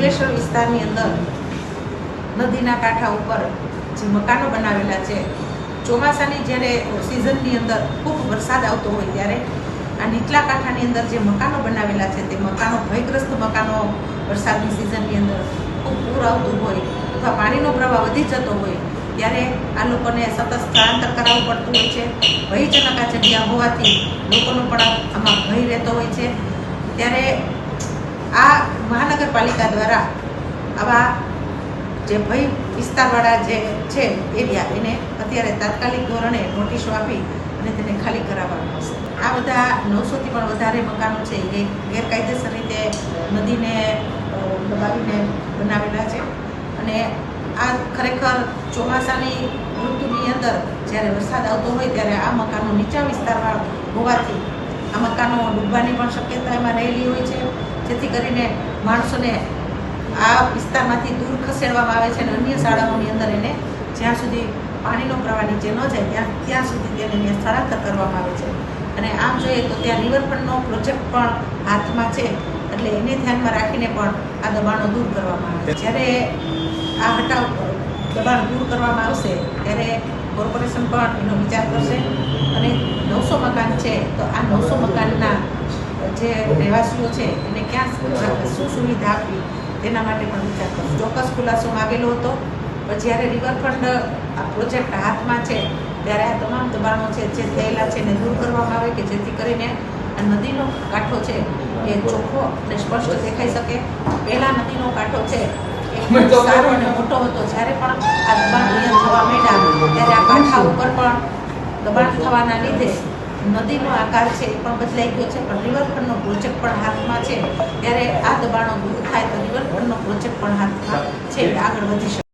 અંકલેશ્વર વિસ્તારની અંદર નદીના કાંઠા ઉપર જે મકાનો બનાવેલા છે, ચોમાસાની જ્યારે સિઝનની અંદર ખૂબ વરસાદ આવતો હોય ત્યારે આ નીચલા કાંઠાની અંદર જે મકાનો બનાવેલા છે, તે મકાનો ભયગ્રસ્ત મકાનો વરસાદની સિઝનની અંદર ખૂબ પૂર આવતું હોય અથવા પાણીનો પ્રવાહ વધી જતો હોય ત્યારે આ લોકોને સતત સ્થળાંતર કરાવવું પડતું હોય છે. ભયજનક આ જગ્યા હોવાથી લોકોનો પણ આમાં ભય રહેતો હોય છે. ત્યારે મહાનગરપાલિકા દ્વારા આવા જે ભય વિસ્તારવાળા જે છે એરિયા એને અત્યારે તાત્કાલિક ધોરણે નોટિસો આપી અને તેને ખાલી કરાવવામાં હશે આ બધા નવસોથી પણ વધારે મકાનો છે એ ગેરકાયદેસર રીતે નદીને દબાવીને બનાવેલા છે. અને આ ખરેખર ચોમાસાની ઋતુની અંદર જ્યારે વરસાદ આવતો હોય ત્યારે આ મકાનો નીચા વિસ્તારમાં હોવાથી આ મકાનો ડૂબવાની પણ શક્યતા એમાં રહેલી હોય છે. જેથી કરીને માણસોને આ વિસ્તારમાંથી દૂર ખસેડવામાં આવે છે અને અન્ય શાળાઓની અંદર એને જ્યાં સુધી પાણીનો પ્રવાહ નીચે ન જાય ત્યાં ત્યાં સુધી તેને સ્થળાંતર કરવામાં આવે છે. અને આમ જોઈએ તો ત્યાં રિવરફ્રન્ટનો પ્રોજેક્ટ પણ હાથમાં છે, એટલે એને ધ્યાનમાં રાખીને પણ આ દબાણો દૂર કરવામાં આવે છે. જ્યારે આ હટાવ દબાણ દૂર કરવામાં આવશે, ત્યારે કોર્પોરેશન પણ એનો વિચાર કરશે. અને નવસો મકાન છે, તો આ નવસો મકાનના જે રહેવાસીઓ છે એને ક્યાં શું સુવિધા આપવી તેના માટે પણ વિચાર કરશે ચોક્કસ ખુલાસો માગેલો હતો. પણ જ્યારે રિવરફ્રન્ટ આ પ્રોજેક્ટ હાથમાં છે ત્યારે આ તમામ દબાણો છે જે થયેલા છે એને દૂર કરવામાં આવે કે જેથી કરીને આ નદીનો કાંઠો છે એ ચોખ્ખો અને સ્પષ્ટ દેખાઈ શકે. પહેલા નદીનો કાંઠો છે સારો અને મોટો હતો. જ્યારે પણ આ દબાણ નિયમ થવા માંડ્યા ત્યારે આ કાંઠા ઉપર પણ દબાણ થવાના લીધે નદીનો આકાર છે એ પણ બદલાઈ ગયો છે, પણ રિવરફ્રન્ટનો પ્રોજેક્ટ પણ હાથમાં છે. ત્યારે આ દબાણો દૂર થાય તો રિવરફ્રન્ટનો પ્રોજેક્ટ પણ હાથમાં છે. આગળ વધી શકે